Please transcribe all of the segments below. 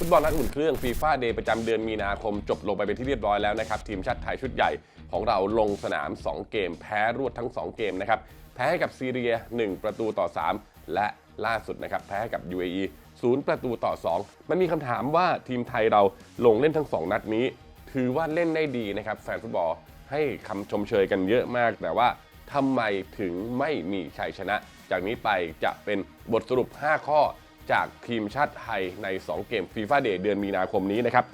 ฟุตบอลนัดอุ่นเครื่องฟีฟ่าเดย์ประจำเดือนมีนาคม จบลงไปเป็นที่เรียบร้อยแล้วนะครับ ทีมชาติไทยชุดใหญ่ของเราลงสนาม 2 เกม แพ้รวดทั้ง 2 เกมนะครับ แพ้ให้กับซีเรีย 1 ประตูต่อ 3 และล่าสุดนะครับ แพ้ให้กับ UAE 0 ประตูต่อ 2 มันมีคำถามว่าทีมไทยเราลงเล่นทั้ง 2 นัดนี้ ถือว่าเล่นได้ดีนะครับแฟนฟุตบอลให้คำชมเชยกันเยอะมาก แต่ว่าทำไมถึงไม่มีชัยชนะ จากนี้ไปจะเป็นบทสรุป 5 ข้อ จากทีมชาติไทยใน 2 เกมฟีฟ่าเดย์เดือนมีนาคมนี้นะครับ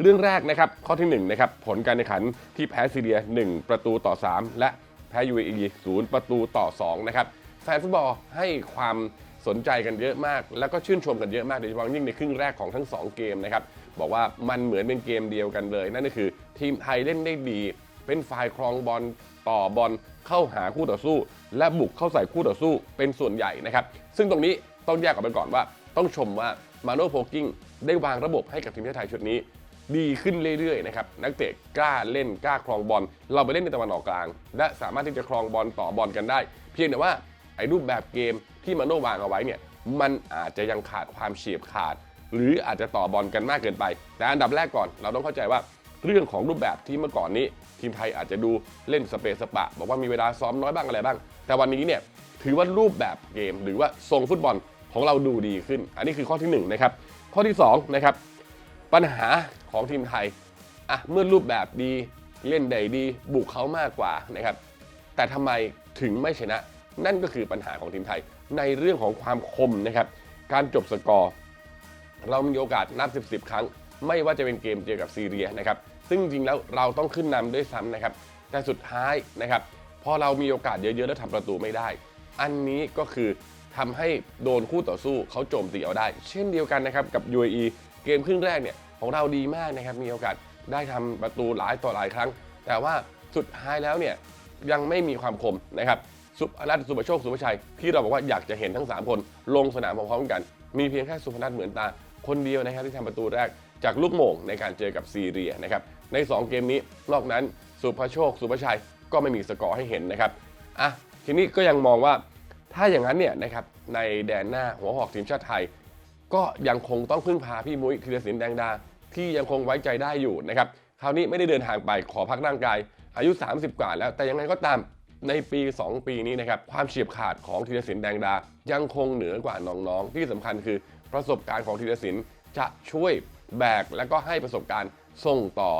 เรื่องแรกนะครับข้อที่1นะครับผลการแข่งขันที่แพ้ซีเรีย 1 ประตูต่อ 3 และแพ้ UAE 0 ประตูต่อ2นะครับแฟนฟุตบอลให้ความสนใจกันเยอะมาก แล้วก็ชื่นชมกันเยอะมากโดยเฉพาะยิ่งในครึ่งแรกของทั้ง 2 เกมนะครับบอกว่ามันเหมือนเป็นเกมเดียวกันเลย นั่นก็คือทีมไทยเล่นได้ดี เป็นฝ่ายครองบอลต่อบอลเข้าหาคู่ต่อสู้ และบุกเข้าใส่คู่ต่อสู้เป็นส่วนใหญ่นะครับซึ่งตรงนี้ต้องแยกออกไปก่อนว่า ต้องชมว่ามาโนโพกิ้งได้วางระบบให้กับทีมชาติไทยชุดนี้ ดีขึ้นเรื่อยๆนะครับนักเตะกล้าเล่นกล้าครองบอล เราไปเล่นในตะวันออกกลาง และสามารถที่จะครองบอลต่อบอลกันได้ เพียงแต่ว่าไอ้รูปแบบเกมที่มาโนวางเอาไว้เนี่ยมันอาจจะยังขาดความเฉียบขาด หรืออาจจะต่อบอลกันมากเกินไป แต่อันดับแรกก่อนเราต้องเข้าใจว่าเรื่องของรูปแบบที่เมื่อก่อนนี้ ทีมไทยอาจจะดูเล่นสเปซสปะ บอกว่ามีเวลาซ้อมน้อยบ้างอะไรบ้าง แต่วันนี้เนี่ยถือว่ารูปแบบเกม หรือว่าทรงฟุตบอล ของเราดูดีขึ้น อันนี้คือข้อที่หนึ่งนะครับข้อที่สองนะครับปัญหาของทีมไทยอะเมื่อรูปแบบดีเล่นได้ดี บุกเขามากกว่านะครับแต่ทำไมถึงไม่ชนะ นั่นก็คือปัญหาของทีมไทย ในเรื่องของความคมนะครับการจบสกอร์ เรามีโอกาสนับ 10 10 ครั้ง ไม่ว่าจะเป็นเกมเจอกับซีเรียนะครับซึ่งจริงแล้วเราต้องขึ้นนำด้วยซ้ำนะครับแต่สุดท้ายนะครับพอเรามีโอกาสเยอะๆแล้วทำประตูไม่ได้ อันนี้ก็คือ ทำให้โดนคู่ต่อสู้เขาโจมตีเอาได้ เช่นเดียวกันนะครับกับ UAE เกมครึ่งแรกเนี่ยของเราดีมากนะครับมีโอกาสได้ทำประตูหลายต่อหลายครั้ง แต่ว่าสุดท้ายแล้วเนี่ยยังไม่มีความคมนะครับสุพนัทสุประโชคสุภชัยที่เราบอกว่าอยากจะเห็นทั้ง 3 คนลงสนามพร้อมๆกัน มีเพียงแค่สุพนัทเหมือนตาคนเดียวนะครับที่ทำประตูแรกจากลูกโมงในการเจอกับซีเรียนะครับใน 2 เกมนี้นอกนั้นสุภโชคสุภชัยก็ไม่มีสกอร์ให้เห็นนะครับอะทีนี้ก็ยังมองว่า ถ้าอย่างนั้นเนี่ยนะครับในแดนหน้าหัวหอกทีมชาติไทย ก็ยังคงต้องพึ่งพาพี่มุ้ยธีรศิลป์แดงดา ที่ยังคงไว้ใจได้อยู่นะครับคราวนี้ไม่ได้เดินทางไปขอพักร่างกาย อายุ 30 กว่าแล้ว แต่ยังไงก็ตามในปี 2 ปีนี้นะครับความเฉียบขาดของธีรศิลป์แดงดา ยังคงเหนือกว่าน้องๆ ที่สำคัญคือประสบการณ์ของธีรศิลป์จะช่วยแบกและก็ให้ประสบการณ์ส่งต่อ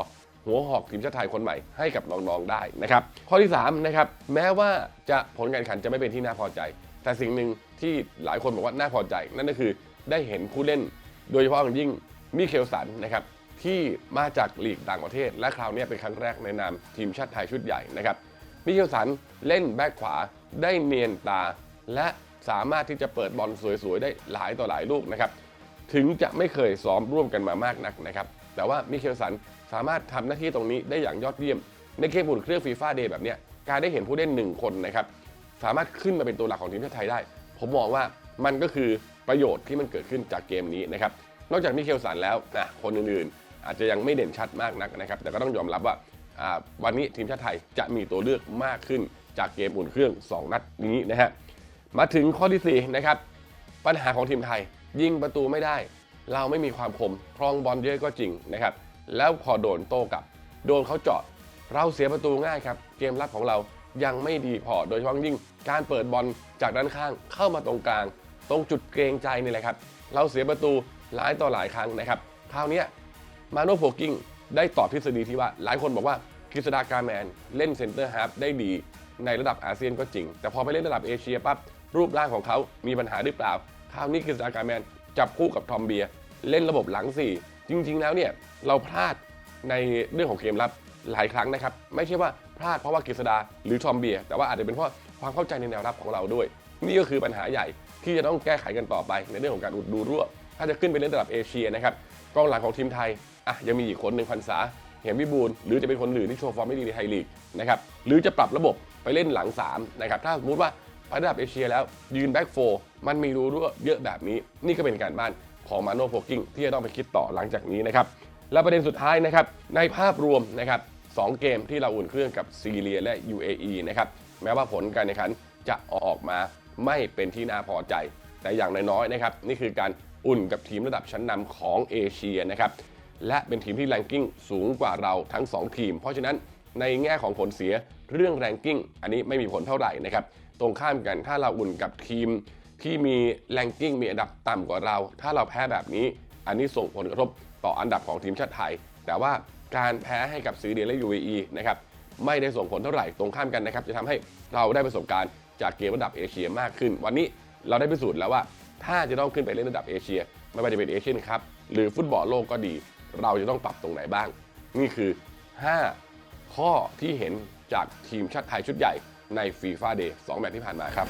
หัวหอกทีมชาติไทยคนใหม่ให้กับน้องๆได้นะครับข้อที่3นะครับแม้ว่าจะผลการแข่งขันจะไม่เป็นที่น่าพอใจ แต่สิ่งหนึ่งที่หลายคนบอกว่าน่าพอใจ นั่นก็คือได้เห็นผู้เล่น โดยเฉพาะอย่างยิ่งมิเคลสันนะครับที่มาจากลีกต่างประเทศ และคราวนี้เป็นครั้งแรกในนามทีมชาติไทยชุดใหญ่นะครับมิเคลสันเล่นแบ็คขวาได้เนียนตา และสามารถที่จะเปิดบอลสวยๆ ได้หลายต่อหลายลูกนะครับ ถึงจะไม่เคยซ้อมร่วมกันมามากนักนะครับ แต่ว่ามิเคลสันสามารถทำหน้าที่ตรงนี้ได้อย่างยอดเยี่ยม ในเกมบุนเครื่องฟีฟ่าเดย์แบบนี้การได้เห็นผู้เล่นหนึ่งคนนะครับสามารถขึ้นมาเป็นตัวหลักของทีมชาติไทยได้ ผมมองว่ามันก็คือประโยชน์ที่มันเกิดขึ้นจากเกมนี้นะครับนอกจากมิเคลสันแล้วนะคนอื่นๆ อาจจะยังไม่เด่นชัดมากนักนะครับ แต่ก็ต้องยอมรับว่าอ่าวันนี้ทีมชาติไทยจะมีตัวเลือกมากขึ้นจากเกมอุ่นเครื่อง 2 นัดนี้นะฮะมาถึงข้อที่4นะครับปัญหาของทีมไทย ยิงประตูไม่ได้ เราไม่มีความคมครองบอลเยอะก็จริงนะครับ แล้วพอโดนโต้กลับ โดนเขาเจาะเราเสียประตูง่ายครับ เกมรับของเรายังไม่ดีพอโดยเฉพาะยิ่งการเปิดบอลจากด้านข้างเข้ามาตรงกลาง ตรงจุดเกรงใจนี่แหละครับ เราเสียประตูหลายต่อหลายครั้งนะครับคราวนี้มาโนโพกิ้งได้ตอบทฤษฎีที่ว่าหลายคนบอกว่ากฤษดาการแมน เล่นเซนเตอร์ฮาร์ฟได้ดีในระดับอาเซียนก็จริง แต่พอไปเล่นระดับเอเชียปั๊บรูปร่างของเขามีปัญหาหรือเปล่า คราวนี้กฤษดาการแมนจับคู่กับทอมเบียเล่นระบบหลังสี่จริง ๆ แล้วเนี่ยเราพลาดในเรื่องของเกมรับหลายครั้งนะครับ ไม่ใช่ว่าพลาดเพราะว่ากฤษดาหรือทอมเบีย แต่ว่าอาจจะเป็นเพราะความเข้าใจในแนวรับของเราด้วย นี่ก็คือปัญหาใหญ่ที่จะต้องแก้ไขกันต่อไปในเรื่องของการอุดดูรั่ว ถ้าจะขึ้นไปเล่นระดับเอเชียนะครับกองหลังของทีมไทยอะยังมีอีกคนหนึ่งพันษาเหมวิบูลหรือจะเป็นคนอื่นที่โชว์ฟอร์มไม่ดีในไทยลีกนะครับหรือจะปรับระบบไปเล่นหลัง3นะครับถ้าสมมติว่าไประดับเอเชียแล้วยืนแบ็กโฟ มันมีรูรั่วเยอะแบบนี้ นี่ก็เป็นการบ้านของมาโนโพกิ้งที่จะต้องไปคิดต่อหลังจากนี้นะครับ และประเด็นสุดท้ายนะครับในภาพรวมนะครับสองเกมที่เราอุ่นเครื่องกับซีเรียและ UAE นะครับแม้ว่าผลการแข่งขันจะออกมาไม่เป็นที่น่าพอใจ แต่อย่างน้อยๆนะครับนี่คือการอุ่นกับทีมระดับชั้นนำของเอเชียนะครับและเป็นทีมที่แรงกิ้งสูงกว่าเราทั้ง 2 ทีม เพราะฉะนั้นในแง่ของผลเสียเรื่องแรงกิ้งอันนี้ไม่มีผลเท่าไหร่นะครับตรงข้ามกันถ้าเราอุ่นกับทีม ที่มีแรงกิ้งมีอันดับต่ำกว่าเรา ถ้าเราแพ้แบบนี้ อันนี้ส่งผลกระทบต่ออันดับของทีมชาติไทย แต่ว่าการแพ้ให้กับซีเรียและ UAE นะครับไม่ได้ส่งผลเท่าไหร่ตรงข้ามกันนะครับ จะทำให้เราได้ประสบการณ์จากเกมระดับเอเชียมากขึ้น วันนี้เราได้พิสูจน์แล้วว่า ถ้าจะต้องขึ้นไปเล่นระดับเอเชีย ไม่ว่าจะเป็นเอเชียนคัพหรือฟุตบอลโลกก็ดี เราจะต้องปรับตรงไหนบ้าง นี่คือ 5 ข้อที่เห็นจากทีมชาติไทยชุดใหญ่ในฟีฟ่าเดย์2แมตช์ที่ผ่านมาครับ